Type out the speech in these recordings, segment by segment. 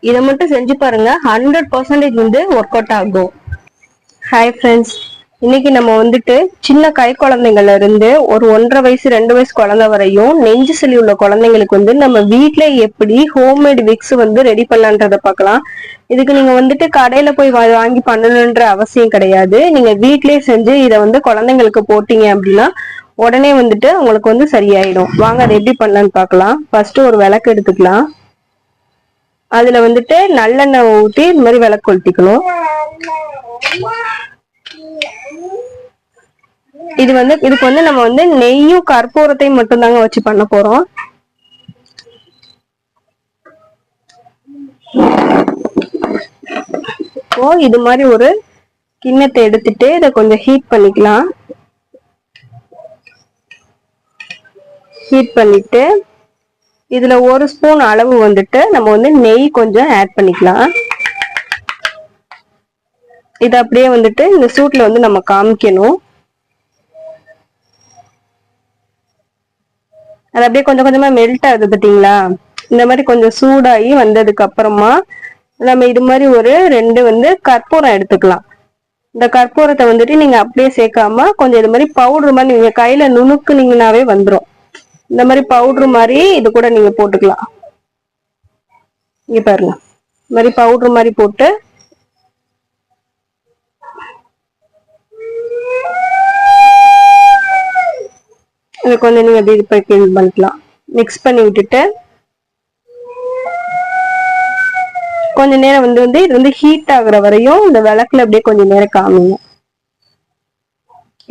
இதை மட்டும் செஞ்சு பாருங்க. ஹண்ட்ரட் பர்சன்டேஜ் வந்து ஒர்க் அவுட் ஆகும். ஹாய் ஃப்ரெண்ட்ஸ் இன்னைக்கு நம்ம வந்துட்டு சின்ன கை குழந்தைங்கள்ல இருந்து ஒரு ஒன்றரை வயசு ரெண்டு வயசு குழந்தை வரையும் நெஞ்சு சளி உள்ள குழந்தைங்களுக்கு வந்து நம்ம வீட்டுல எப்படி ஹோம்மேட் விக்ஸ் வந்து ரெடி பண்ணலான்றத பார்க்கலாம். இதுக்கு நீங்க வந்துட்டு கடையில போய் வா- வாங்கி பண்ணணுன்ற அவசியம் கிடையாது. நீங்க வீட்லயே செஞ்சு இதை வந்து குழந்தைங்களுக்கு போட்டீங்க அப்படின்னா உடனே வந்துட்டு உங்களுக்கு வந்து சரியாயிடும். வாங்க அதை எப்படி பண்ணலான்னு பார்க்கலாம். ஃபர்ஸ்ட் ஒரு விளக்கு எடுத்துக்கலாம். அதுல வந்துட்டு நல்லெண்ணெய் ஊற்றி இந்த மாதிரி விளக்கு கொளுத்திக்கணும் இது வந்து இதுக்கு வந்து நம்ம வந்து நெய்யும் கற்பூரத்தையும் மட்டும்தாங்க வச்சு பண்ண போறோம். இப்போ இது மாதிரி ஒரு கிண்ணத்தை எடுத்துட்டு இதை கொஞ்சம் ஹீட் பண்ணிக்கலாம். ஹீட் பண்ணிட்டு இதுல ஒரு ஸ்பூன் அளவு வந்துட்டு நம்ம வந்து நெய் கொஞ்சம் ஆட் பண்ணிக்கலாம். இது அப்படியே வந்துட்டு இந்த சூட்ல வந்து நம்ம காமிக்கணும். அது அப்படியே கொஞ்சம் கொஞ்சமா மெல்ட் ஆகுது பாத்தீங்களா? இந்த மாதிரி கொஞ்சம் சூடாகி வந்ததுக்கு அப்புறமா நம்ம இது மாதிரி ஒரு ரெண்டு வந்து கற்பூரம் எடுத்துக்கலாம். இந்த கற்பூரத்தை வந்துட்டு நீங்க அப்படியே சேர்க்காம கொஞ்சம் இது மாதிரி பவுடர் மாதிரி நீங்க கையில நுணுக்குனீங்கனாவே வந்துடும் இந்த மாதிரி பவுடர் மாதிரி இது கூட நீங்க போட்டுக்கலாம். இங்க பாருங்க. இந்த மாதிரி பவுடர் மாதிரி போட்டு இதை கொஞ்சம் நீங்க அப்படி இது பண்ணிக்கலாம். மிக்ஸ் பண்ணி விட்டுட்டு கொஞ்ச நேரம் வந்து வந்து இது வந்து ஹீட் ஆகுற வரையும் இந்த விளக்குல அப்படியே கொஞ்ச நேரம் காமிங்க.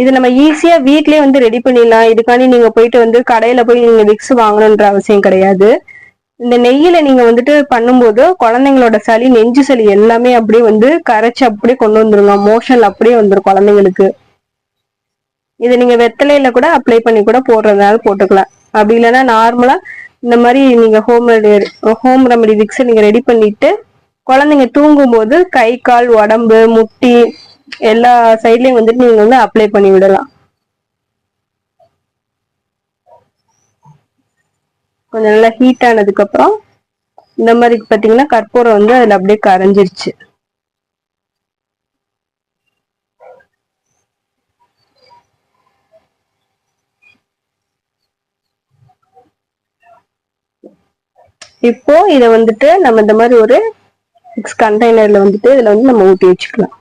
இது நம்ம ஈஸியா வீட்லயே வந்து ரெடி பண்ணிடலாம். இதுக்காண்டி நீங்க போயிட்டு வந்து கடையில போய் நீங்க விக்ஸ் வாங்கணுன்ற அவசியம் கிடையாது. இந்த நெய்யில நீங்க வந்துட்டு பண்ணும்போது குழந்தைங்களோட சளி நெஞ்சு சளி எல்லாமே அப்படியே வந்து கரைச்சு அப்படியே கொண்டு வந்துருங்க. மோஷன் அப்படியே வந்துடும் குழந்தைங்களுக்கு. இதை நீங்க வெத்தலையில கூட அப்ளை பண்ணி கூட போடுறதுனால போட்டுக்கலாம். அப்படி இல்லைன்னா நார்மலா இந்த மாதிரி நீங்க ஹோம் ஹோம் ரெமடி விக்ஸ் நீங்க ரெடி பண்ணிட்டு குழந்தைங்க தூங்கும்போது கை கால் உடம்பு முட்டி எல்லா சைட்லயும் வந்துட்டு நீங்க வந்து அப்ளை பண்ணி விடலாம். கொஞ்சம் நல்லா ஹீட் ஆனதுக்கு அப்புறம் இந்த மாதிரி பாத்தீங்கன்னா கற்பூரம் வந்து அதுல அப்படியே கரைஞ்சிருச்சு. இப்போ இதை வந்துட்டு நம்ம இந்த மாதிரி ஒரு சிக்ஸ் கண்டெய்னர்ல வந்துட்டு இதுல வந்து நம்ம ஊட்டி வச்சுக்கலாம்.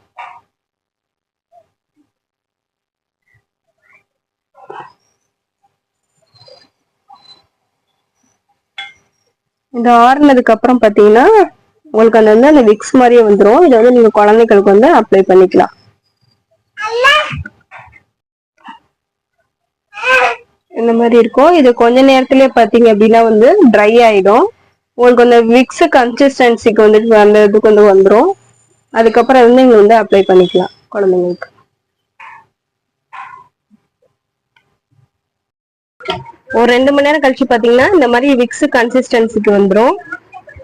இது ஆறுனதுக்கு அப்புறம் பாத்தீங்கன்னா உங்களுக்கு அந்த வந்து அந்த விக்ஸ் மாதிரியே வந்துடும் இதை வந்து நீங்க குழந்தைகளுக்கு வந்து அப்ளை பண்ணிக்கலாம். இந்த மாதிரி இருக்கும். இது கொஞ்ச நேரத்திலே பாத்தீங்க அப்படின்னா வந்து ட்ரை ஆயிடும். உங்களுக்கு அந்த விக்ஸ் கன்சிஸ்டன்சிக்கு வந்துட்டு அந்த இதுக்கு வந்து வந்துடும் அதுக்கப்புறம் வந்து நீங்க வந்து அப்ளை பண்ணிக்கலாம் குழந்தைங்களுக்கு. ஒரு ரெண்டு மணி நேரம் கழிச்சு பாத்தீங்கன்னா இந்த மாதிரி விக்ஸ் கன்சிஸ்டன்சிக்கு வந்துடும்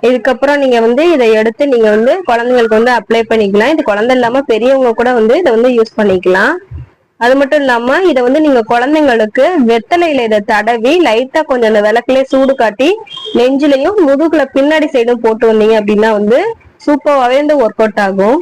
இதுக்கப்புறம் நீங்க வந்து இதை எடுத்து நீங்க வந்து குழந்தைங்களுக்கு வந்து அப்ளை பண்ணிக்கலாம். இது குழந்தை இல்லாம பெரியவங்க கூட வந்து இதை வந்து யூஸ் பண்ணிக்கலாம். அது மட்டும் இல்லாம இதை வந்து நீங்க குழந்தைங்களுக்கு வெத்தலையில இதை தடவி லைட்டா கொஞ்சம் அந்த விளக்குலயே சூடு காட்டி நெஞ்சிலையும் முதுகுல பின்னாடி சைடும் போட்டு வந்தீங்க அப்படின்னா வந்து சூப்பராகவே இந்த ஒர்க் அவுட் ஆகும்.